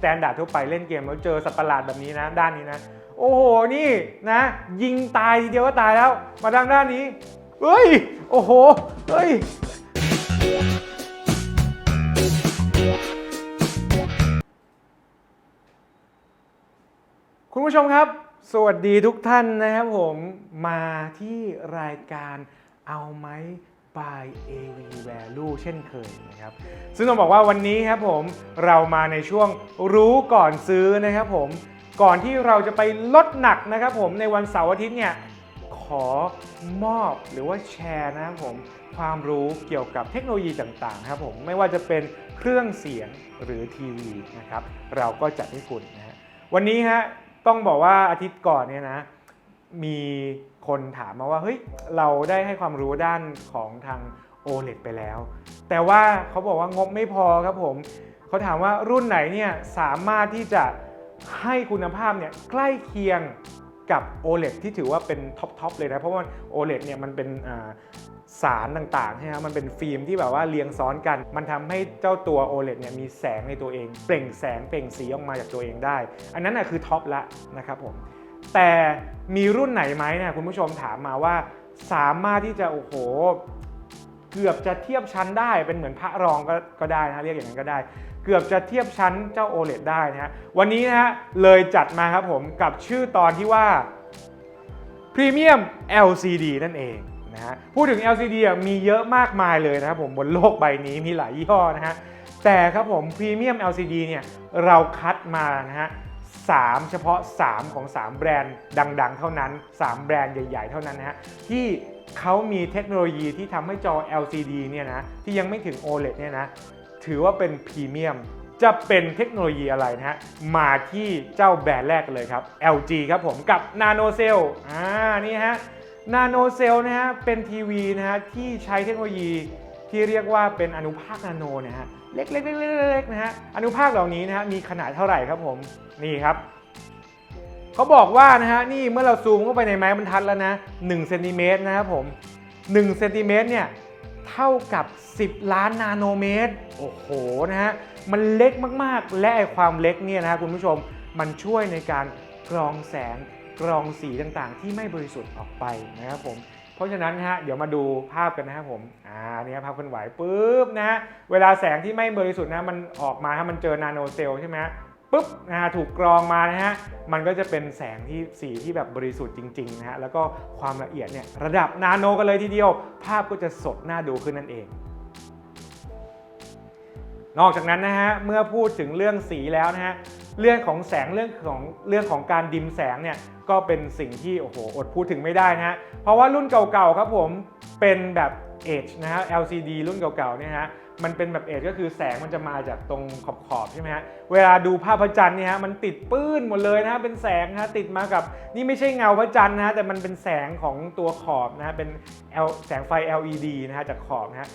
แตนดาร์ดทั่วไปเล่นเกมแล้วเจอสัตว์ประหลาดแบบนี้นะ ด้านนี้นะ โอ้โหนี่นะ ยิงตายทีเดียวก็ตายแล้ว มาทางด้านนี้เฮ้ย โอ้โหเฮ้ยคุณผู้ชมครับ สวัสดีทุกท่านนะครับผมมาที่รายการเอาไหม by AV Value เช่นเคยนะครับ ซึ่งต้องบอกว่าวันนี้ครับผมเรามาในช่วงรู้ก่อนซื้อนะครับผมก่อนที่เราจะไปลดหนักนะครับผมในวันเสาร์อาทิตย์เนี่ยขอมอบหรือว่าแชร์นะครับผมความรู้เกี่ยวกับเทคโนโลยีต่างๆครับผมไม่ว่าจะเป็นเครื่องเสียงหรือทีวีนะครับเราก็จัดให้คุณนะฮะวันนี้ฮะต้องบอกว่าอาทิตย์ก่อนเนี่ยนะ มีคนถามมาว่าเฮ้ยเราได้ให้ความรู้ด้านของทาง OLED ไปแล้ว แต่ว่าเขาบอกว่างบไม่พอครับผมเขาถามว่ารุ่นไหนเนี่ยสามารถที่จะให้คุณภาพเนี่ยใกล้เคียงกับ OLED ที่ถือว่าเป็นท็อปทอปเลยนะ เพราะว่า OLED เนี่ยมันเป็นสารต่างๆใช่ไหมมันเป็นฟิล์มที่แบบว่าเรียงซ้อนกัน มันทำให้เจ้าตัว OLED เนี่ยมีแสงในตัวเอง เปล่งแสงเปล่งสีออกมาจากตัวเองได้ อันนั้นนะคือท็อปละนะครับผม แต่มีรุ่นไหนไหมเนี่ยคุณผู้ชมถามมาว่า สามารถที่จะโอ้โห เกือบจะเทียบชั้นได้เป็นเหมือนพระรองก็ก็ได้นะเรียกอย่างนั้นก็ได้ เกือบจะเทียบชั้นเจ้า OLED ได้นะฮะวันนี้นะฮะเลยจัดมาครับผมกับชื่อตอนที่ว่า Premium LCD นั่นเองนะฮะพูดถึง LCD อะมีเยอะมากมายเลยนะครับผมบนโลกใบนี้มีหลายยี่ห้อนะฮะแต่ครับผม Premium LCD เนี่ยเราคัดมานะฮะ สามเฉพาะ 3 ของ 3 แบรนด์ดัง ๆ เท่านั้น 3 แบรนด์ใหญ่ ๆ เท่านั้นนะฮะที่เขามีเทคโนโลยีที่ทำให้จอ LCD เนี่ยนะที่ยังไม่ถึง OLED เนี่ยนะถือว่าเป็นพรีเมียมจะเป็นเทคโนโลยีอะไรนะฮะ มาที่เจ้าแบรนด์แรกเลยครับ LG ครับผมกับ Nano Cell อ่านี่ฮะ Nano Cell นะฮะ เป็นทีวีนะฮะ ที่ใช้เทคโนโลยีที่เรียกว่าเป็นอนุภาคนาโนนะฮะ เล็กๆๆๆๆนะฮะ อนุภาคเหล่านี้นะฮะ มีขนาดเท่าไหร่ครับผม นี่ครับเขาบอกว่านะฮะนี่เมื่อเราซูมเข้าไปในไม้บรรทัดแล้วนะ1เซนติเมตรนะครับผม1เซนติเมตรเนี่ยเท่ากับ 10 ล้านนาโนเมตร โอ้โหนะฮะมันเล็กมากๆ และไอความเล็กเนี่ยนะฮะคุณผู้ชมมันช่วยในการกรองแสงกรองสีต่างๆ ที่ไม่บริสุทธิ์ออกไปนะครับผมเพราะฉะนั้นฮะเดี๋ยวมาดูภาพกันนะครับผมอ่าเนี่ยภาพเคลื่อนไหวปุ๊บนะฮะเวลาแสงที่ไม่บริสุทธิ์นะมันออกมาถ้ามันเจอนาโนเซลล์ใช่ไหมฮะ ปุ๊บนะฮะถูกกรองมานะฮะมันก็จะเป็นแสงที่สีที่แบบบริสุทธิ์จริงๆนะฮะแล้วก็ความละเอียดเนี่ยระดับนาโนกันเลยทีเดียว ภาพก็จะสดน่าดูขึ้นนั่นเอง นอกจากนั้นนะฮะเมื่อพูดถึงเรื่องสีแล้วนะฮะเรื่องของแสงเรื่องของเรื่องของการดิมแสงเนี่ยก็เป็นสิ่งที่โอ้โหอดพูดถึงไม่ได้นะฮะเพราะว่ารุ่นเก่าๆครับผมเป็นแบบ Edge นะฮะ LCD รุ่นเก่าๆเนี่ยฮะ มันเป็นแบบ Edge ก็คือแสงมันจะมาจากตรงขอบๆใช่ไหมฮะ เวลาดูภาพพระจันทร์เนี่ยฮะมันติดปื้นหมดเลยนะฮะเป็นแสงนะฮะติดมากับนี่ไม่ใช่เงาพระจันทร์นะฮะแต่มันเป็นแสงของตัวขอบนะฮะเป็น L แสงไฟ LED นะฮะจากขอบนะฮะ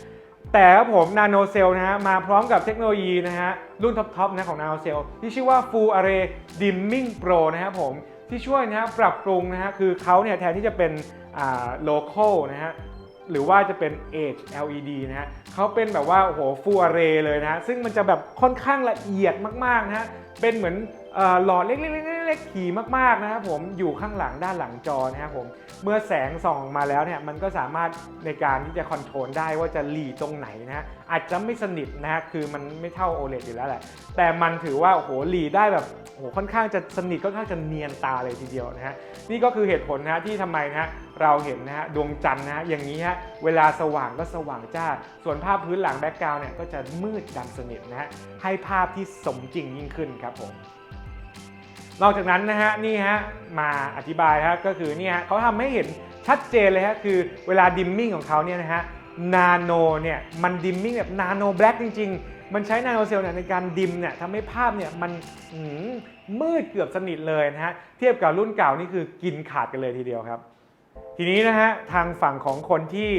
แต่ครับผมนาโนเซลนะฮะมาพร้อมกับเทคโนโลยีนะฮะรุ่นท็อปๆนะของนาโนเซลที่ชื่อว่า Full Array Dimming Pro นะครับผมที่ช่วยนะฮะปรับปรุงนะฮะคือเขาเนี่ยแทนที่จะเป็นอ่า local นะฮะ หรือว่าจะเป็น Edge LED นะฮะเขาเป็นแบบว่าโอ้โห Full Array เลยนะฮะซึ่งมันจะแบบค่อนข้างละเอียดมากๆนะฮะเป็นเหมือนอหลอดเล็กๆๆๆขี่มากๆนะครับผมอยู่ข้างหลังด้านหลังจอนะครับผมเมื่อแสงส่องมาแล้วเนี่ยมันก็สามารถในการที่จะคอนโทรลได้ว่าจะหลีตรงไหนนะฮะอาจจะไม่สนิทนะฮะคือมันไม่เท่า OLED อยู่แล้วแหละ แต่มันถือว่าโอ้โหหลีได้แบบโอ้โหค่อนข้างจะสนิทค่อนข้างจะเนียนตาเลยทีเดียวนะฮะนี่ก็คือเหตุผลนะฮะที่ทำไมนะฮะ เราเห็นนะฮะดวงจันทร์นะอย่างนี้ฮะเวลาสว่างก็สว่างจ้า ส่วนภาพพื้นหลังแบ็กกราวน์เนี่ยก็จะมืดดำสนิทนะฮะให้ภาพที่สมจริงยิ่งขึ้นครับผมนอกจากนั้นนะฮะนี่ฮะมาอธิบายฮะก็คือนี่ฮะเขาทำให้เห็นชัดเจนเลยฮะคือเวลาดิมมิ่งของเขาเนี่ยนะฮะนาโนเนี่ยมันดิมมิ่งแบบนาโนแบล็กจริง ๆ มันใช้นาโนเซลล์เนี่ยในการดิมเนี่ยทำให้ภาพเนี่ยมันมืดเกือบสนิทเลยนะฮะเทียบกับรุ่นเก่านี่คือกินขาดกันเลยทีเดียวครับ ทีนี้นะฮะทางฝั่งของคนที่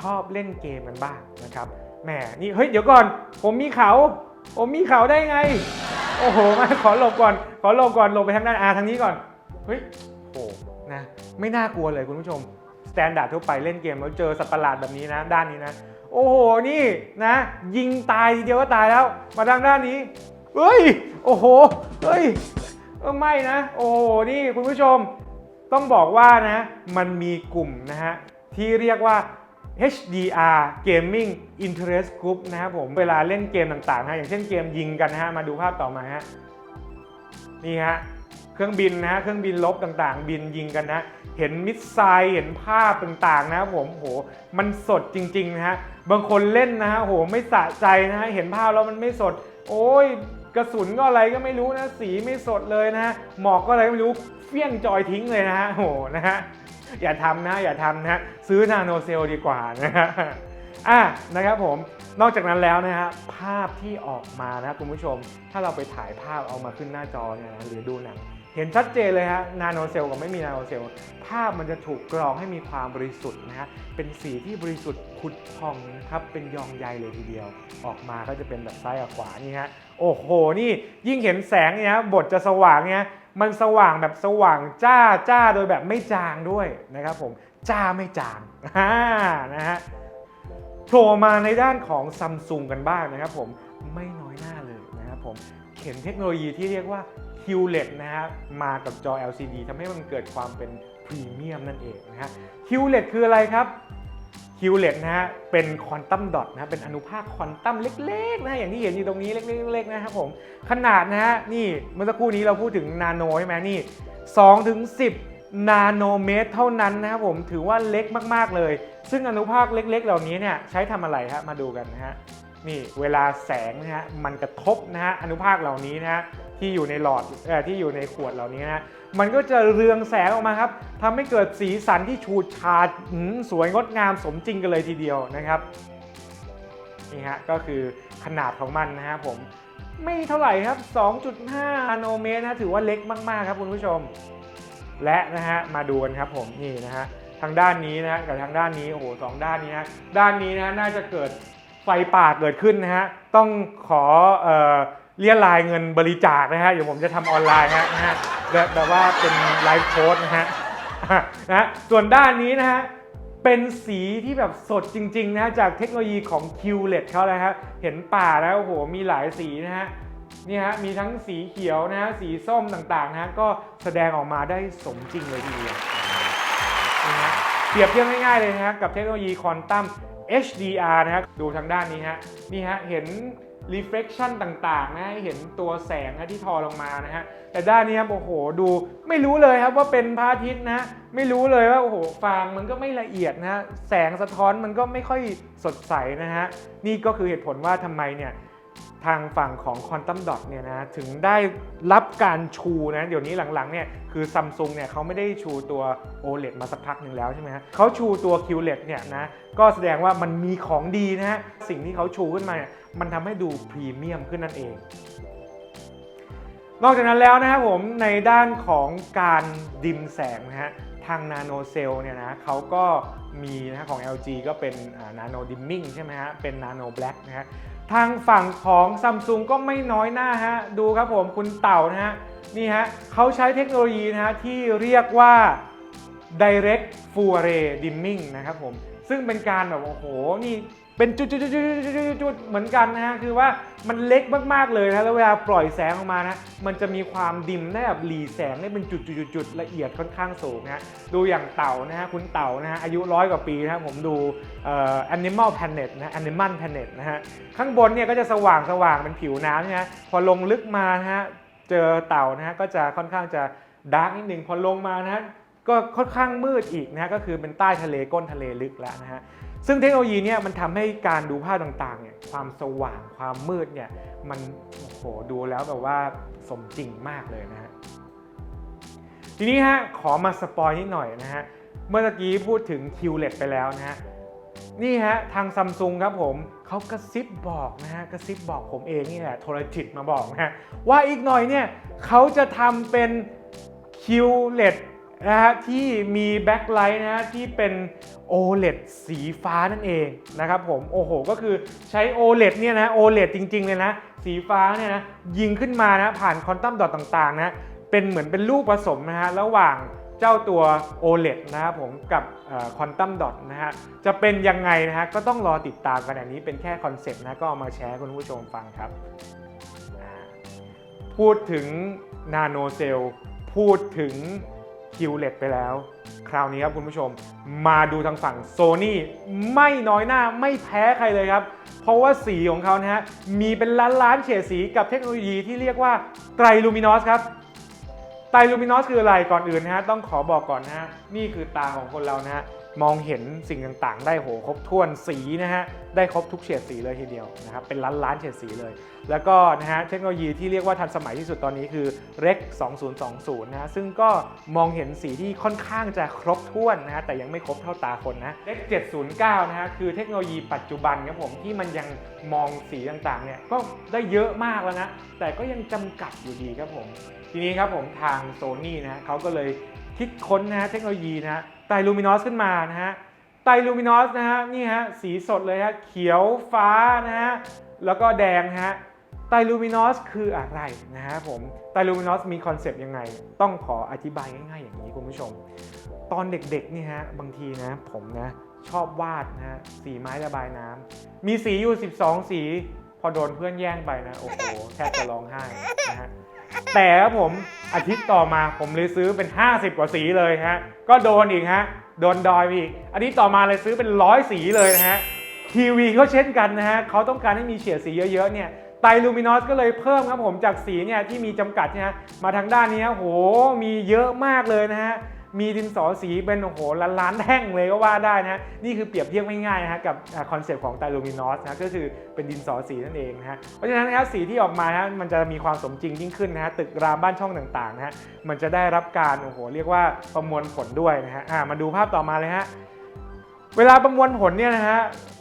ชอบเล่นเกมกันบ้างนะครับแหมนี่เฮ้ยเดี๋ยวก่อน ผมมีเขา ผมมีเขาได้ไง โอ้โหมาขอหลบก่อน ขอหลบก่อนหลบไปทางด้านอาทางนี้ก่อนเฮ้ยโอ้นะไม่น่ากลัวเลยคุณผู้ชมสแตนดาร์ดทั่วไปเล่นเกมแล้วเจอสัตว์ประหลาดแบบนี้นะ ด้านนี้นะ โอ้โหนี่นะ ยิงตายทีเดียวก็ตายแล้ว มาทางด้านนี้เฮ้ย โอ้โหเฮ้ยเออไม่นะ โอ้โหนี่คุณผู้ชม ต้องบอกว่านะมันมีกลุ่มนะฮะที่เรียกว่า HDR Gaming Interest Group นะครับผมเวลาเล่นเกมต่างๆนะอย่างเช่นเกมยิงกันนะฮะมาดูภาพต่อมาฮะนี่ฮะเครื่องบินนะฮะเครื่องบินลบต่างๆ บินยิงกันนะ เห็นมิสไซล์เห็นภาพต่างๆ นะครับผมโหมันสดจริงๆนะฮะบางคนเล่นนะฮะโหไม่สะใจนะฮะเห็นภาพแล้วมันไม่สด โอ้ยกระสุนก็อะไรก็ไม่รู้นะ สีไม่สดเลยนะหมอกก็อะไรก็ไม่รู้ ฟี้ยงจอยทิ้งเลยนะฮะโหนะฮะอย่าทำนะอย่าทำนะฮะซื้อนาโนเซลดีกว่านะฮะอะนะครับผมนอกจากนั้นแล้วนะฮะภาพที่ออกมานะคุณผู้ชม ถ้าเราไปถ่ายภาพเอามาขึ้นหน้าจอเนี่ยนะหรือดูหนังเห็นชัดเจนเลยฮะนาโนเซลกับไม่มีนาโนเซลภาพมันจะถูกกรองให้มีความบริสุทธิ์นะฮะเป็นสีที่บริสุทธิ์ผุดผ่องนะครับเป็นยองใยเลยทีเดียว ออกมาก็จะเป็นแบบซ้ายกับขวานี่ฮะโอ้โหนี่ยิ่งเห็นแสงเนี่ยบทจะสว่างเนี่ย มันสว่างแบบสว่างจ้าจ้าโดยแบบไม่จางด้วยนะครับผมจ้าไม่จางอ่านะฮะโผล่มาในด้านของซัมซุงกันบ้างนะครับผมไม่น้อยหน้าเลยนะครับผมเข็นเทคโนโลยีที่เรียกว่า QLED นะฮะมากับจอ LCD ทำให้มันเกิดความเป็นพรีเมียมนั่นเองนะฮะ QLED คืออะไรครับ QLED นะฮะเป็นควอนตัมดอทนะฮะเป็นอนุภาคควอนตัมเล็กๆนะฮะอย่างที่เห็นอยู่ตรงนี้เล็กๆๆนะครับผมขนาดนะฮะนี่เมื่อสักครู่นี้เราพูดถึงนาโนใช่ไหมนี่2ถึง10 นาโนเมตรเท่านั้นนะครับผมถือว่าเล็กมากๆเลย ซึ่งอนุภาคเล็ก ๆ เหล่านี้เนี่ยใช้ทำอะไรฮะมาดูกันนะฮะนี่เวลาแสงนะฮะมันกระทบนะฮะอนุภาคเหล่านี้นะฮะที่อยู่ในหลอดเออที่อยู่ในขวดเหล่านี้นะ มันก็จะเรืองแสงออกมาครับทำให้เกิดสีสันที่ฉูดฉาดสวยงดงามสมจริงกันเลยทีเดียวนะครับนี่ฮะก็คือขนาดของมันนะฮะผมไม่เท่าไหร่ครับ 2.5นาโนเมตรนะถือว่าเล็กมาก ๆ ครับคุณผู้ชม และนะฮะมาดูกันครับผมนี่นะฮะทางด้านนี้นะฮะกับทางด้านนี้โอ้โหสองด้านนี้นะด้านนี้นะน่าจะเกิดไฟป่าเกิดขึ้นนะฮะต้องขออ เรียรายเงินบริจาคนะฮะเดี๋ยวผมจะทำออนไลน์ฮะนะฮะแบบแบบว่าเป็นไลฟ์โค้ดนะฮะนะส่วนด้านนี้นะฮะเป็นสีที่แบบสดจริงๆนะฮะจากเทคโนโลยีของ QLED เขาเลยครับเห็นป่าแล้วโอ้โหมีหลายสีนะฮะนี่ฮะมีทั้งสีเขียวนะฮะสีส้มต่างๆนะฮะก็แสดงออกมาได้สมจริงเลยทีเดียวนะฮะเปรียบเทียบง่ายๆเลยนะฮะกับเทคโนโลยีควอนตัม HDR นะฮะดูทางด้านนี้ฮะนี่ฮะเห็น reflection ต่างๆนะให้เห็นตัวแสงนะที่ทอลงมานะฮะแต่ด้านนี้ครับโอ้โหดูไม่รู้เลยครับว่าเป็นพระอาทิตย์นะไม่รู้เลยว่าโอ้โหฟางมันก็ไม่ละเอียดนะฮะแสงสะท้อนมันก็ไม่ค่อยสดใสนะฮะนี่ก็คือเหตุผลว่าทำไมเนี่ย ทางฝั่งของ Quantum Dot เนี่ยนะถึงได้รับการชูนะเดี๋ยวนี้หลังๆเนี่ยคือซัมซุงเนี่ยเขาไม่ได้ชูตัว OLED มาสักพักหนึ่งแล้วใช่ไหมฮะเขาชูตัว QLED เนี่ยนะก็แสดงว่ามันมีของดีนะฮะสิ่งที่เขาชูขึ้นมาเนี่ยมันทำให้ดูพรีเมียมขึ้นนั่นเอง นอกจากนั้นแล้วนะครับผมในด้านของการดิมแสงนะฮะทางนาโนเซลเนี่ยนะเขาก็มีนะฮะของ LG ก็เป็นนาโนดิมมิ่งใช่ไหมฮะเป็นนาโนแบล็กนะฮะ ทางฝั่งของซัมซุงก็ไม่น้อยหน้าฮะ ดูครับผมคุณเต่านะฮะ นี่ฮะเขาใช้เทคโนโลยีนะฮะที่เรียกว่า direct f u array dimming นะครับผม ซึ่งเป็นการแบบโอ้โห นี่ เป็นจุดๆๆๆๆๆเหมือนกันนะฮะคือว่ามันเล็กมากๆเลยนะแล้วเวลาปล่อยแสงออกมานะมันจะมีความดิมได้แบบหลีแสงได้เป็นจุดๆๆละเอียดค่อนข้างสูงนะฮะดูอย่างเต่านะฮะคุณเต่านะฮะอายุร้อยกว่าปีนะฮะผมดูเอ่อ Animal Planet นะ Animal Planet นะฮะข้างบนเนี่ยก็จะสว่างสว่างเป็นผิวน้ำนะฮะพอลงลึกมานะฮะเจอเต่านะฮะก็จะค่อนข้างจะดาร์กนิดนึงพอลงมานะฮะก็ค่อนข้างมืดอีกนะฮะก็คือเป็นใต้ทะเลก้นทะเลลึกแล้วนะฮะ ซึ่งเทคโนโลยีเนี่ยมันทำให้การดูภาพต่างๆเนี่ยความสว่างความมืดเนี่ยมันโอ้โหดูแล้วแบบว่าสมจริงมากเลยนะฮะทีนี้ฮะขอมาสปอยนิดหน่อยนะฮะเมื่อกี้พูดถึง QLED ไปแล้วนะฮะนี่ฮะทางซัมซุงครับผมเขากระซิบบอกนะฮะกระซิบบอกผมเองนี่แหละโทรจิตมาบอกนะฮะว่าอีกหน่อยเนี่ยเขาจะทำเป็น QLED นะฮะที่มีแบ็คไลท์นะฮะที่เป็น OLED สีฟ้านั่นเองนะครับผมโอ้โห ก็คือใช้ OLED เนี่ยนะ OLED จริง ๆ เลยนะ สีฟ้าเนี่ยนะยิงขึ้นมานะผ่านคอนตัมดอทต่างๆนะเป็นเหมือนเป็นลูกผสมนะฮะระหว่างเจ้าตัว OLED นะครับผมกับคอนตัมดอทนะฮะจะเป็นยังไงนะฮะก็ต้องรอติดตามกันอันนี้เป็นแค่คอนเซ็ปต์นะก็เอามาแชร์คุณผู้ชมฟังครับ พูดถึงนาโนเซลพูดถึง คิวเล็ตไปแล้ว คราวนี้ครับคุณผู้ชม มาดูทางฝั่งโซ n y ไม่น้อยหน้าไม่แพ้ใครเลยครับ เพราะว่าสีของเขานะฮะ มีเป็นล้านล้านๆเฉดสีกับเทคโนโลยีที่เรียกว่าไตรลูมินอสครับไตรลูมินอสคืออะไรก่อนอื่นนะฮะ ต้องขอบอกก่อนนะฮะ นี่คือตาของคนเรานะฮะ มองเห็นสิ่งต่างๆ ได้โหครบถ้วนสีนะฮะได้ครบทุกเฉดสีเลยทีเดียวนะครับเป็นล้านล้านเฉดสีเลย แล้วก็นะฮะเทคโนโลยีที่เรียกว่าทันสมัยที่สุดตอนนี้คือ REC 2020นะฮะซึ่งก็มองเห็นสีที่ค่อนข้างจะครบถ้วนนะฮะแต่ยังไม่ครบเท่าตาคนนะ REC 709นะฮะคือเทคโนโลยีปัจจุบันครับผมที่มันยังมองสีต่างๆเนี่ยก็ได้เยอะมากแล้วนะแต่ก็ยังจำกัดอยู่ดีครับผมทีนี้ครับผมทางโซ n y นะฮะเขาก็เลยคิดค้นนะฮะเทคโนโลยีนะ ไตลูมินอสขึ้นมานะฮะไตรลูมินอสนะฮะนี่ฮะสีสดเลยฮะเขียวฟ้านะฮะแล้วก็แดงฮะไตรลูมินอสคืออะไรนะฮะผมไตรลูมินอสมีคอนเซปต์ยังไง ต้องขออธิบายง่ายๆอย่างนี้คุณผู้ชม ตอนเด็กๆนี่ฮะบางทีนะผมนะชอบวาดนะฮะสีไม้ระบายน้ำมีสีอยู่ 12 สี พอโดนเพื่อนแย่งไปนะ โอ้โหแทบจะร้องไห้นะฮะ แต่ครับผมอาทิตย์ต่อมาผมเลยซื้อเป็น 50 กว่าสีเลยฮะ ก็โดนอีกฮะ โดนดอยอีก อาทิตย์ต่อมาเลยซื้อเป็นร้อยสีเลยนะฮะ ทีวีก็เช่นกันนะฮะเขาต้องการให้มีเฉดสีเยอะๆเนี่ยไตรลูมินอสก็เลยเพิ่มครับผมจากสีเนี่ยที่มีจำกัดนะฮะมาทางด้านนี้ฮะโหมีเยอะมากเลยนะฮะ มีดินสอสีเป็นโอ้โหล้านล้านแท่งเลยก็ว่าได้นะฮะนี่คือเปรียบเทียบง่ายๆนะฮะกับคอนเซปต์ของไตรลูมินอสนะก็คือเป็นดินสอสีนั่นเองนะฮะเพราะฉะนั้นนะครับสีที่ออกมานะมันจะมีความสมจริงยิ่งขึ้นนะฮะตึกรามบ้านช่องต่างๆนะฮะมันจะได้รับการโอ้โหเรียกว่าประมวลผลด้วยนะฮะมาดูภาพต่อมาเลยฮะเวลาประมวลผลเนี่ยนะฮะ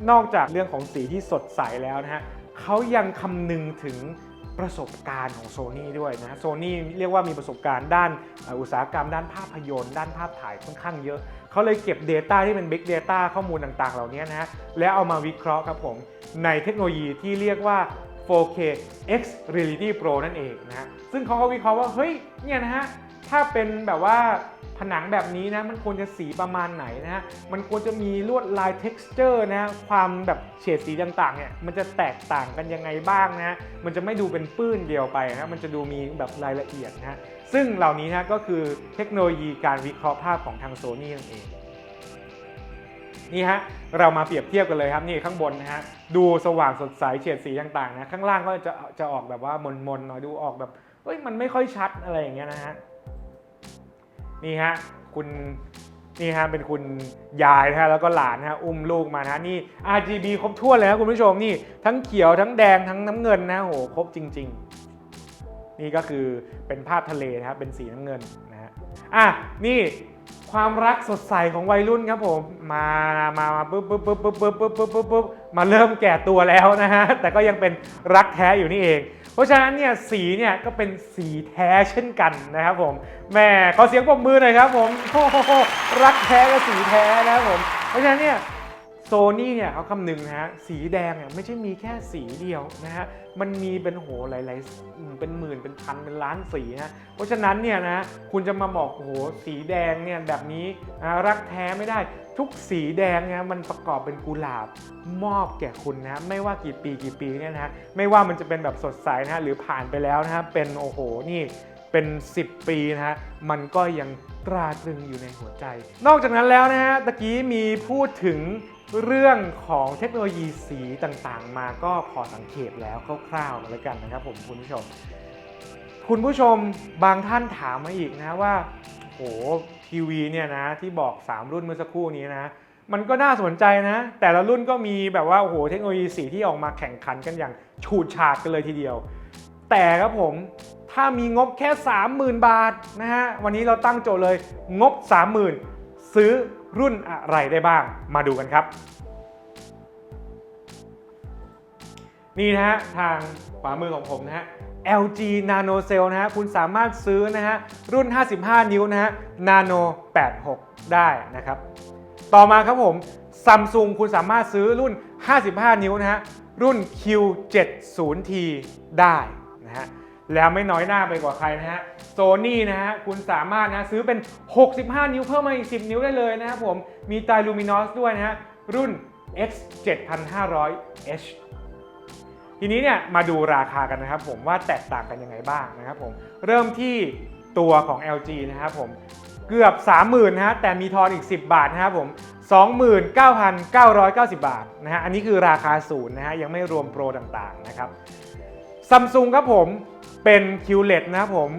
นอกจากเรื่องของสีที่สดใสแล้วนะฮะเขายังคำนึงถึง ประสบการณ์ของโซ n y ด้วยนะโซ n y เรียกว่ามีประสบการณ์ด้านอุตสาหกรรม ด้านภาพยนตร์ด้านภาพถ่ายค่อนข้างเยอะ เขาเลยเก็บ Data ที่เป็น Big Data ข้อมูลต่างๆ เหล่านี้นะฮะแล้วเอามาวิเคราะห์ครับผม ในเทคโนโลยีที่เรียกว่า 4K X Reality Pro นั่นเองนะฮะซึ่งเขาก็วิเคราะห์ว่า เฮ้ยเนี่ยนะฮะถ้าเป็นแบบว่า ผนังแบบนี้นะมันควรจะสีประมาณไหนนะฮะมันควรจะมีลวดลาย texture นะความแบบเฉดสีต่างๆเนี่ยมันจะแตกต่างกันยังไงบ้างนะมันจะไม่ดูเป็นปื้นเดียวไปนะมันจะดูมีแบบรายละเอียดนะฮะซึ่งเหล่านี้นะก็คือเทคโนโลยีการวิเคราะห์ภาพของทางโซนี่นั่นเองนี่ฮะเรามาเปรียบเทียบกันเลยครับนี่ข้างบนนะฮะดูสว่างสดใสเฉดสีต่างๆนะข้างล่างก็จะจะออกแบบว่ามนๆหน่อยดูออกแบบเฮ้ยมันไม่ค่อยชัดอะไรอย่างเงี้ยนะฮะ นี่ฮะคุณนี่ฮะเป็นคุณยายนะฮะแล้วก็หลานนะฮะอุ้มลูกมานะฮะนี่ RGB ครบถ้วนเลยนะคุณผู้ชมนี่ทั้งเขียวทั้งแดงทั้งน้ำเงินนะโหครบจริง ๆ นี่ก็คือเป็นภาพทะเลนะครับเป็นสีน้ำเงินนะฮะอะนี่ ความรักสดใสของวัยรุ่นครับผม มามามาปุ๊บปุ๊บปุ๊บปุ๊บปุ๊บปุ๊บปุ๊บปุ๊บปุ๊บมาเริ่มแก่ตัวแล้วนะฮะ แต่ก็ยังเป็นรักแท้อยู่นี่เอง เพราะฉะนั้นเนี่ยสีเนี่ยก็เป็นสีแท้เช่นกันนะครับผมแหม่ขอเสียงปรบมือหน่อยครับผมโอ้โหรักแท้กับสีแท้นะครับผม เพราะฉะนั้นเนี่ย โซนี่เนี่ยเขาคำนึงนะฮะสีแดงเนี่ยไม่ใช่มีแค่สีเดียวนะฮะมันมีเป็นโหหลายๆเป็นหมื่นเป็นพันเป็นล้านสีนะเพราะฉะนั้นเนี่ยนะคุณจะมาบอกโอ้โหสีแดงเนี่ยแบบนี้นะรักแท้ไม่ได้ ทุกสีแดงเนี่ยมันประกอบเป็นกุหลาบมอบแก่คุณนะไม่ว่ากี่ปีกี่ปีเนี่ยนะไม่ว่ามันจะเป็นแบบสดใสนะฮะหรือผ่านไปแล้วนะฮะเป็นโอ้โหนี่เป็น 10 ปีนะฮะ มันก็ยังตราตรึงอยู่ในหัวใจ นอกจากนั้นแล้วนะฮะ ตะกี้มีพูดถึง เรื่องของเทคโนโลยีสีต่างๆ มาก็พอสังเกตแล้วคร่าวๆแล้วกันนะครับผมคุณผู้ชม คุณผู้ชมบางท่านถามมาอีกนะว่าโหทีวีเนี่ยนะที่บอก 3 รุ่นเมื่อสักครู่นี้นะมันก็น่าสนใจนะ แต่ละรุ่นก็มีแบบว่าโอ้โหเทคโนโลยีสีที่ออกมาแข่งขันกันอย่างฉูดฉาดกันเลยทีเดียว แต่ครับผมถ้ามีงบแค่ 30,000 บาทนะฮะวันนี้เราตั้งโจทย์เลยงบ 30,000 ซื้อ รุ่นอะไรได้บ้าง มาดูกันครับ นี่นะฮะทางขวามือของผมนะฮะ LG Nano Cell นะฮะคุณสามารถซื้อนะฮะรุ่น 55 นิ้วนะฮะ Nano 86 ได้นะครับ ต่อมาครับผม Samsung คุณสามารถซื้อรุ่น 55 นิ้วนะฮะรุ่น Q70T ได้ แล้วไม่น้อยหน้าไปกว่าใครนะฮะ Sony นะฮะคุณสามารถนะซื้อเป็น 65 นิ้วเพิ่มมาอีก 10 นิ้วได้เลยนะครับผมมีไตลูมินอสด้วยนะฮะรุ่น X7500H ทีนี้เนี่ยมาดูราคากันนะครับผมว่าแตกต่างกันยังไงบ้างนะครับผมเริ่มที่ตัวของ LG นะครับผมเกือบ 30,000นะฮะแต่มีทอนอีก 10 บาทนะครับผม29,990 บาทนะฮะอันนี้คือราคาศูนย์นะฮะยังไม่รวมโปรต่างๆนะครับซัมซุงครับผม เป็น QLED นะครับผม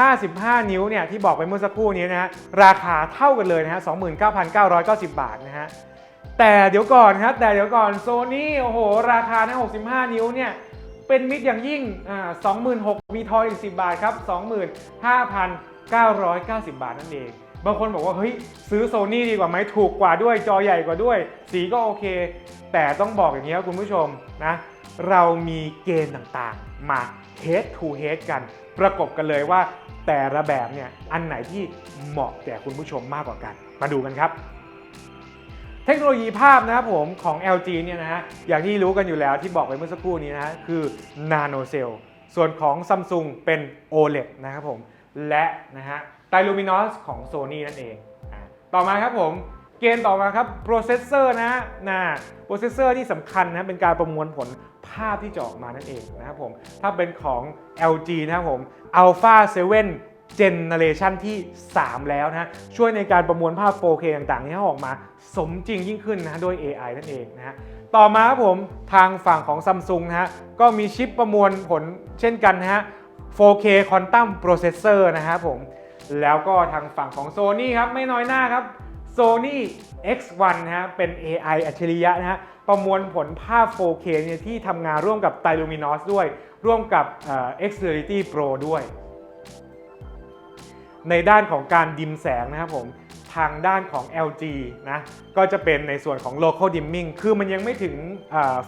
55 นิ้วเนี่ยที่บอกไปเมื่อสักครู่นี้นะฮะราคาเท่ากันเลยนะฮะ 29,990 บาทนะฮะแต่เดี๋ยวก่อนครับแต่เดี๋ยวก่อนโซนี่โอ้โห ราคานะ65 นิ้วเนี่ยเป็นมิตรอย่างยิ่งอ่า26,000มีทอนอีก 10 บาทครับ 25,990 บาทนั่นเอง บางคนบอกว่าเฮ้ยซื้อโซนี่ดีกว่าไหมถูกกว่าด้วยจอใหญ่กว่าด้วย สีก็โอเค แต่ต้องบอกอย่างนี้ครับคุณผู้ชมนะ เรามีเกณฑ์ต่างๆ มา head to head กัน ประกบกันเลยว่าแต่ละแบบเนี่ยอันไหนที่เหมาะแก่คุณผู้ชมมากกว่ากัน มาดูกันครับ เทคโนโลยีภาพนะครับผมของ LG เนี่ยนะฮะอย่างที่รู้กันอยู่แล้วที่บอกไปเมื่อสักครู่นี้นะฮะคือ Nano Cell ส่วนของ Samsung เป็น OLED นะครับผมและนะฮะ t i l u m i n o s ของ Sony นั่นเอง ต่อมาครับผมเกณฑ์ต่อมาครับโปรเซสเซอร์นะฮะนะโปรเซสเซอร์ที่สำคัญนะเป็นการประมวลผล ภาพที่จะออกมานั่นเองนะครับผม ถ้าเป็นของ LG นะครับผม Alpha 7 Generation ที่ 3 แล้วนะช่วยในการประมวลภาพ 4K ต่างๆที่ให้ออกมาสมจริงยิ่งขึ้นนะด้วย AI นั่นเองนะฮะต่อมาครับผมทางฝั่งของ Samsung นะฮะก็มีชิปประมวลผลเช่นกันนะฮะ 4K Quantum Processor นะครับผมแล้วก็ทางฝั่งของ Sony ครับไม่น้อยหน้าครับ Sony X1 นะฮะเป็น AI อัจฉริยะนะฮะ ประมวลผลภาพ 4K เนี่ยที่ทำงานร่วมกับ t i l u m i n o s ด้วย ร่วมกับเอ่อ Xfinity Pro ด้วย ในด้านของการดิมแสงนะครับผมทางด้านของ LG นะ ก็จะเป็นในส่วนของ local dimming คือมันยังไม่ถึง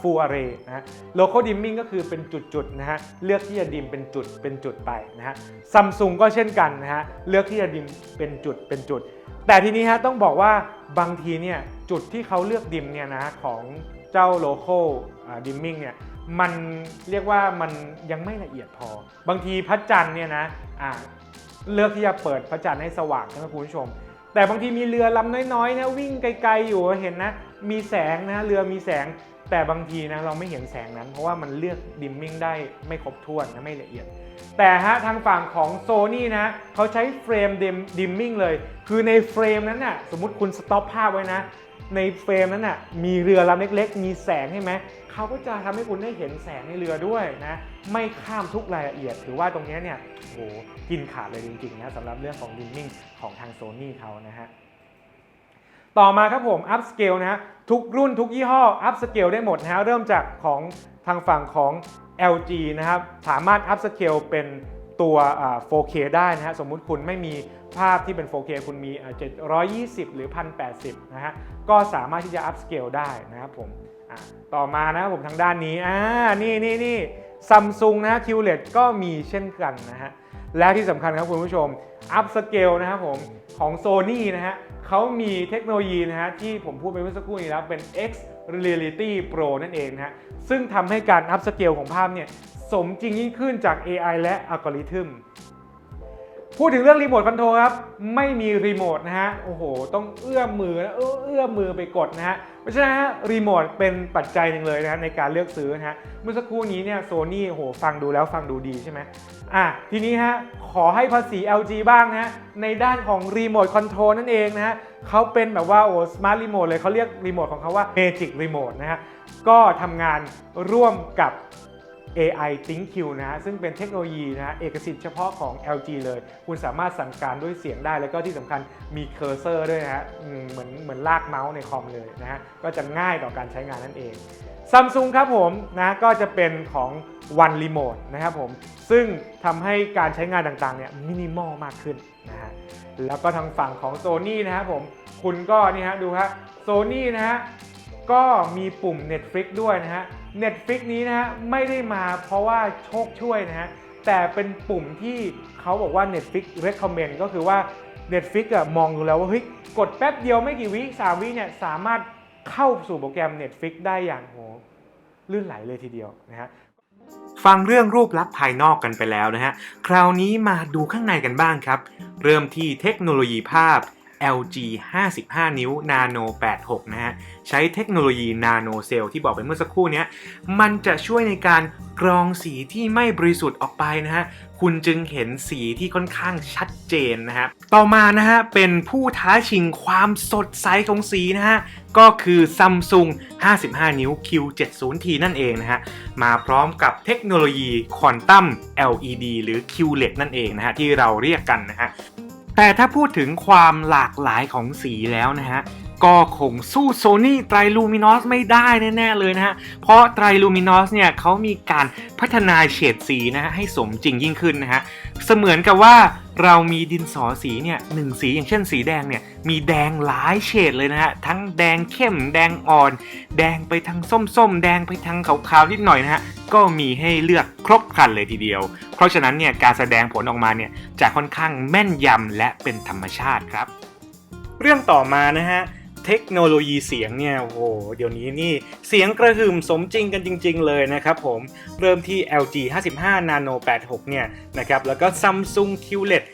full array นะ local dimming ก็คือเป็นจุดๆนะฮะ เลือกที่จะดิมเป็นจุดเป็นจุดไปนะฮะซัมซุงก็เช่นกันนะฮะ เลือกที่จะดิมเป็นจุดเป็นจุด แต่ทีนี้ฮะต้องบอกว่า บางทีเนี่ยจุดที่เขาเลือกดิมเนี่ยนะของเจ้า local ดิมมิ่งเนี่ยมันเรียกว่ามันยังไม่ละเอียดพอ บางทีพระจันทร์เนี่ยนะเลือกที่จะเปิดพระจันทร์ให้สว่างใช่ไหมคุณผู้ชม แต่บางทีมีเรือลำน้อยๆนะวิ่งไกลๆอยู่เห็นนะมีแสงนะเรือมีแสงแต่บางทีนะเราไม่เห็นแสงนั้น เพราะว่ามันเลือกดิมมิ่งได้ไม่ครบถ้วนนะไม่ละเอียด แต่ฮะทางฝั่งของโซนี่นะเขาใช้เฟรมดิมมิ่งเลย คือในเฟรมนั้นน่ะสมมติคุณสต็อปภาพไว้นะ ในเฟรมนั้นน่ะมีเรือลำเล็ก ๆ มีแสงใช่ไหมเขาก็จะทำให้คุณได้เห็นแสงในเรือด้วยนะไม่ข้ามทุกรายละเอียดถือว่าตรงนี้เนี่ยโอ้โหกินขาดเลยจริงๆนะสำหรับเรื่องของดิมมิ่งของทางโซนี่เขานะฮะต่อมาครับผม up scale นะฮะทุกรุ่นทุกยี่ห้อ up scale ได้หมดนะฮะเริ่มจากของทางฝั่งของ LG นะครับสามารถ up scale เป็น ตัว 4K ได้นะฮะ สมมุติคุณไม่มีภาพที่เป็น 4K คุณมี 720 หรือ 1080 นะฮะ ก็สามารถที่จะ up scale ได้นะครับผม ต่อมานะครับผมทางด้านนี้ อ่า นี่นี่นี่ซัมซุงนะฮะ QLED ก็มีเช่นกันนะฮะ และที่สำคัญครับคุณผู้ชม up scale นะครับผม ของ Sony นะฮะเขามีเทคโนโลยีนะฮะที่ผมพูดไปเมื่อสักครู่นี้แล้วเป็น X Reality Pro นั่นเองนะฮะซึ่งทำให้การ up scale ของภาพเนี่ย สมจริงยิ่งขึ้นจาก AI และอัลกอริทึมพูดถึงเรื่องรีโมทคอนโทรลครับ ไม่มีรีโมทนะฮะ โอ้โห ต้องเอื้อมมือนะเอื้อมมือไปกดนะฮะ เพราะฉะนั้นฮะรีโมทเป็นปัจจัยหนึ่งเลยนะฮะในการเลือกซื้อนะฮะ เมื่อสักครู่นี้เนี่ยโซนี่โอ้โหฟังดูแล้วฟังดูดีใช่ไหมอะ ทีนี้ฮะ ขอให้ภาษี LG บ้างนะฮะ ในด้านของรีโมทคอนโทรลนั่นเองนะฮะเขาเป็นแบบว่าโอ้สมาร์ทรีโมทเลยเขาเรียกรีโมทของเขาว่า Magic Remote นะฮะก็ทำงานร่วมกับ AI ThinkQ นะฮะซึ่งเป็นเทคโนโลยีนะฮะเอกสิทธิ์เฉพาะของ LG เลย คุณสามารถสั่งการด้วยเสียงได้ แล้วก็ที่สำคัญมีเคอร์เซอร์ด้วยนะฮะอืมเหมือนเหมือนลากเมาส์ในคอมเลยนะฮะก็จะง่ายต่อการใช้งานนั่นเอง Samsung ครับผมนะก็จะเป็นของ One Remote นะครับผม ซึ่งทำให้การใช้งานต่างๆเนี่ยมินิมอลมากขึ้นนะฮะแล้วก็ทางฝั่งของ Sony นะครับผม คุณก็นี่ฮะดูฮะ Sony นะฮะก็มีปุ่ม Netflix ด้วยนะฮะ Netflix นี้นะฮะไม่ได้มาเพราะว่าโชคช่วยนะฮะแต่เป็นปุ่มที่เขาบอกว่า Netflix recommend ก็คือว่า Netflix อะมองดูแล้วว่าเฮ้ยกดแป๊บเดียวไม่กี่วิสามวิเนี่ยสามารถเข้าสู่โปรแกรม Netflix ได้อย่างโหลื่นไหลเลยทีเดียวนะฮะฟังเรื่องรูปลักษณ์ภายนอกกันไปแล้วนะฮะ คราวนี้มาดูข้างในกันบ้างครับ เริ่มที่เทคโนโลยีภาพ LG 55 นิ้ว Nano 86 นะฮะ ใช้เทคโนโลยีนาโนเซลล์ที่บอกไปเมื่อสักครู่นี้ มันจะช่วยในการกรองสีที่ไม่บริสุทธิ์ออกไปนะฮะ คุณจึงเห็นสีที่ค่อนข้างชัดเจนนะฮะ ต่อมานะฮะ เป็นผู้ท้าชิงความสดใสของสีนะฮะ ก็คือ Samsung 55 นิ้ว Q70T นั่นเองนะฮะ มาพร้อมกับเทคโนโลยีควอนตัม LED หรือ QLED นั่นเองนะฮะ ที่เราเรียกกันนะฮะ แต่ถ้าพูดถึงความหลากหลายของสีแล้วนะฮะ ก็คงสู้โซนี่ไตรลูมินอสไม่ได้แน่ๆเลยนะฮะ เพราะไตรลูมินอสเนี่ยเขามีการพัฒนาเฉดสีนะฮะให้สมจริงยิ่งขึ้นนะฮะ เสมือนกับว่า เรามีดินสอสีเนี่ยหนึ่งสีอย่างเช่นสีแดงเนี่ยมีแดงหลายเฉดเลยนะฮะทั้งแดงเข้มแดงอ่อน แดงไปทางส้มๆ แดงไปทางขาวๆนิดหน่อยนะฮะก็มีให้เลือกครบครันเลยทีเดียว เพราะฉะนั้นเนี่ยการแสดงผลออกมาเนี่ยจะค่อนข้างแม่นยำและเป็นธรรมชาติครับ เรื่องต่อมานะฮะ เทคโนโลยีเสียงเนี่ยโอ้โหเดี๋ยวนี้นี่เสียงกระหึ่มสมจริงกันจริง ๆ เลยนะครับผมเริ่มที่ LG 55 Nano 86 เนี่ยนะครับแล้วก็ Samsung QLED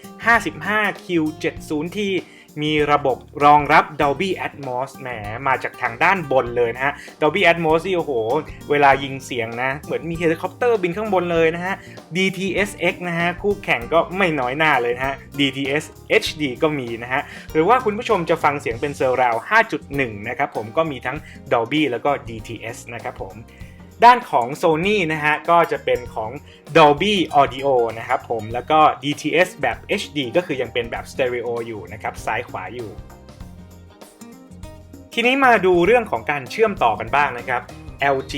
55 Q70T มีระบบรองรับ Dolby Atmos แหมมาจากทางด้านบนเลยนะฮะ Dolby Atmos นี่โอ้โห เวลายิงเสียงนะ เหมือนมีเฮลิคอปเตอร์บินข้างบนเลยนะฮะ DTS:X นะฮะ คู่แข่งก็ไม่น้อยหน้าเลยนะฮะ DTS HD ก็มีนะฮะ หรือว่าคุณผู้ชมจะฟังเสียงเป็นเซอร์ราว5.1 นะครับผมก็มีทั้ง Dolby แล้วก็ DTS นะครับผม ด้านของ Sony นะฮะก็จะเป็นของ Dolby Audio นะครับผมแล้วก็ DTS แบบ HD ก็คือยังเป็นแบบ Stereo อยู่นะครับซ้ายขวาอยู่ ทีนี้มาดูเรื่องของการเชื่อมต่อกันบ้างนะครับ LG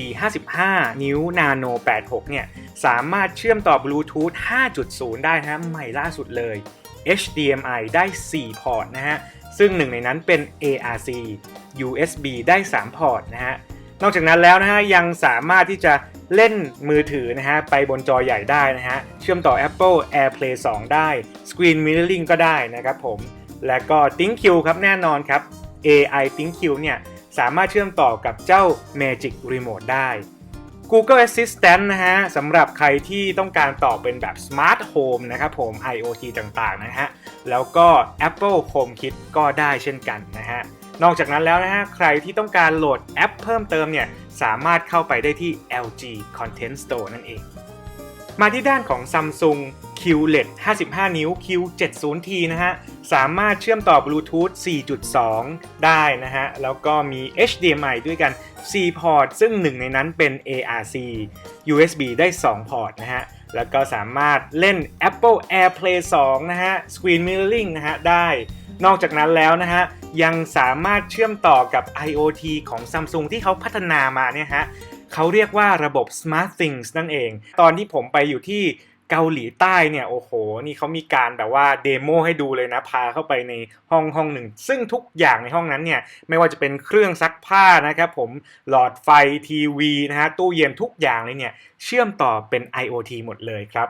55 นิ้ว Nano 86 เนี่ยสามารถเชื่อมต่อบลูทูธ 5.0 ได้นะฮะใหม่ล่าสุดเลย HDMI ได้ 4 พอร์ตนะฮะ ซึ่งหนึ่งในนั้นเป็น ARC USB ได้ 3 พอร์ตนะฮะ นอกจากนั้นแล้วนะฮะยังสามารถที่จะเล่นมือถือนะฮะไปบนจอใหญ่ได้นะฮะเชื่อมต่อ Apple AirPlay 2 ได้ Screen Mirroring ก็ได้นะครับผม และก็ ThinkQ ครับแน่นอนครับ AI ThinkQ เนี่ยสามารถเชื่อมต่อกับเจ้า Magic Remote ได้ Google Assistant นะฮะสำหรับใครที่ต้องการต่อเป็นแบบ Smart Home นะครับผม IoT ต่างๆนะฮะแล้วก็ Apple HomeKit ก็ได้เช่นกันนะฮะ นอกจากนั้นแล้วนะฮะใครที่ต้องการโหลดแอปเพิ่มเติมเนี่ยสามารถเข้าไปได้ที่ LG Content Store นั่นเอง มาที่ด้านของ Samsung QLED 55 นิ้ว Q70T นะฮะ สามารถเชื่อมต่อบลูทูธ 4.2 ได้นะฮะ แล้วก็มี HDMI ด้วยกัน 4 พอร์ต ซึ่งหนึ่งในนั้นเป็น ARC USB ได้ 2 พอร์ตนะฮะ แล้วก็สามารถเล่น Apple AirPlay 2 นะฮะ Screen Mirroring นะฮะ ได้ นอกจากนั้นแล้วนะฮะยังสามารถเชื่อมต่อกับ IoT ของ Samsung ที่เขาพัฒนามาเนี่ยฮะเขาเรียกว่าระบบ Smart Things นั่นเอง ตอนที่ผมไปอยู่ที่เกาหลีใต้เนี่ยโอ้โห นี่เขามีการแบบว่าเดโมให้ดูเลยนะ พาเข้าไปในห้องห้องหนึ่ง ซึ่งทุกอย่างในห้องนั้นเนี่ย ไม่ว่าจะเป็นเครื่องซักผ้านะครับผมหลอดไฟทีวีนะฮะตู้เย็นทุกอย่างเลยเนี่ย เชื่อมต่อเป็น IoT หมดเลยครับ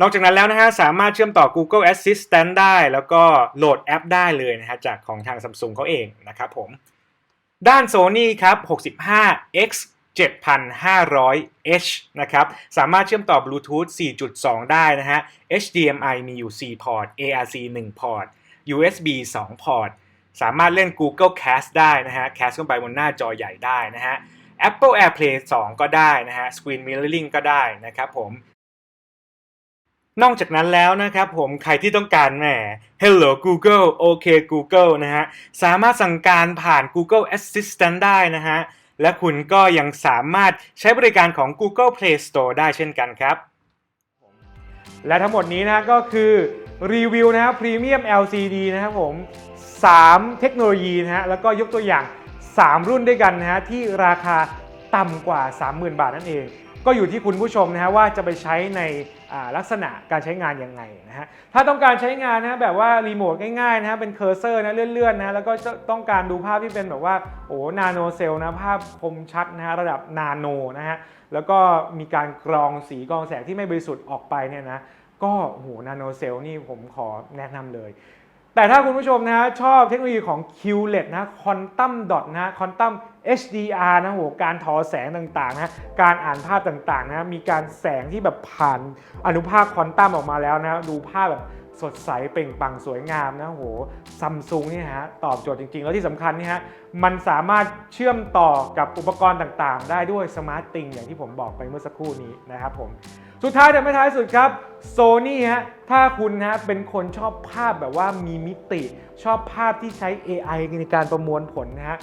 นอกจากนั้นแล้วนะฮะสามารถเชื่อมต่อ Google Assistant ได้ แล้วก็โหลดแอปได้เลยนะฮะจากของทาง Samsung เขาเองนะครับผมด้าน Sony ครับ 65X 7500H นะครับ สามารถเชื่อมต่อบลูทูธ 4.2 ได้นะฮะ HDMI มีอยู่4พอร์ต ARC 1 พอร์ต USB 2 พอร์ต สามารถเล่น Google Cast ได้นะฮะ Cast เข้าไปบนหน้าจอใหญ่ได้นะฮะ Apple AirPlay 2 ก็ได้นะฮะ Screen Mirroring ก็ได้นะครับผม นอกจากนั้นแล้วนะครับผมใครที่ต้องการแหม Hello Google โอเค Google นะฮะสามารถสั่งการผ่าน Google Assistant ได้นะฮะและคุณก็ยังสามารถใช้บริการของ Google Play Store ได้เช่นกันครับ และทั้งหมดนี้นะก็คือรีวิวนะครับ Premium LCD นะครับผม 3 เทคโนโลยีนะฮะแล้วก็ยกตัวอย่าง 3 รุ่นด้วยกันนะฮะที่ราคาต่ำกว่า 30,000 บาทนั่นเอง ก็อยู่ที่คุณผู้ชมนะฮะว่าจะไปใช้ใน ลักษณะการใช้งานยังไงนะฮะถ้าต้องการใช้งานนะแบบว่ารีโมทง่ายๆนะฮะเป็นเคอร์เซอร์นะเลื่อนๆนะแล้วก็ต้องการดูภาพที่เป็นแบบว่าโอ้นาโนเซลนะภาพคมชัดนะฮะระดับนาโนนะฮะแล้วก็มีการกรองสีกรองแสงที่ไม่บริสุทธิ์ออกไปเนี่ยนะก็โอ้โหนาโนเซลนี่ผมขอแนะนำเลย แต่ถ้าคุณผู้ชมนะฮะชอบเทคโนโลยีของ QLED นะ Quantum Dot นะ Quantum HDR นะโหการทอแสงต่างๆนะการอ่านภาพต่างๆนะมีการแสงที่แบบผ่านอนุภาคควอนตัมออกมาแล้วนะดูภาพแบบสดใสเปล่งปลั่งสวยงามนะโหซัมซุงเนี่ยฮะตอบโจทย์จริง ๆ แล้วที่สำคัญเนี่ยฮะมันสามารถเชื่อมต่อกับอุปกรณ์ต่างๆ ได้ด้วยสมาร์ตติงอย่างที่ผมบอกไปเมื่อสักครู่นี้นะครับผม สุดท้ายแต่ไม่ท้ายสุดครับโซนี่ฮะถ้าคุณฮะเป็นคนชอบภาพแบบว่ามีมิติ ชอบภาพที่ใช้ AI ในการประมวลผลนะฮะ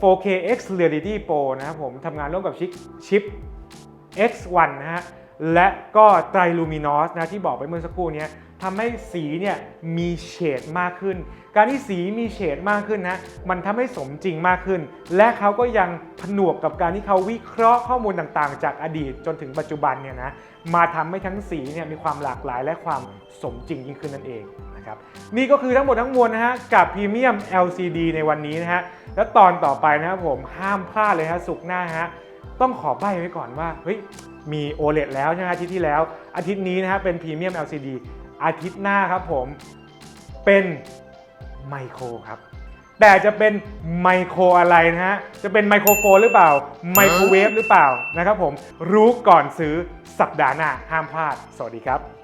4K X Reality Pro นะครับผมทำงานร่วมกับชิปชิป X1 นะฮะและก็ไตรลูมินอสนะที่บอกไปเมื่อสักครู่นี้ทำให้สีเนี่ยมีเฉดมากขึ้น การที่สีมีเฉดมากขึ้นนะมันทำให้สมจริงมากขึ้น และเขาก็ยังผนวกกับการที่เขาวิเคราะห์ข้อมูลต่างๆ จากอดีตจนถึงปัจจุบันเนี่ยนะ มาทำให้ทั้งสีเนี่ยมีความหลากหลายและความสมจริงยิ่งขึ้นนั่นเองนะครับนี่ก็คือทั้งหมดทั้งมวลนะฮะกับพรีเมียม LCD ในวันนี้นะฮะและตอนต่อไปนะครับผมห้ามพลาดเลยฮะสุกหน้าฮะต้องขอใบ้ไว้ก่อนว่าเฮ้ยมี OLED แล้วใช่ไหมอาทิตย์ที่แล้ว อาทิตย์นี้นะฮะเป็นพรีเมียม LCD อาทิตย์หน้าครับผมเป็นไมโครครับ แต่จะเป็นไมโครอะไรนะฮะ จะเป็นไมโครโฟนหรือเปล่า ไมโครเวฟหรือเปล่านะครับผม รู้ก่อนซื้อสัปดาห์หน้าห้ามพลาด สวัสดีครับ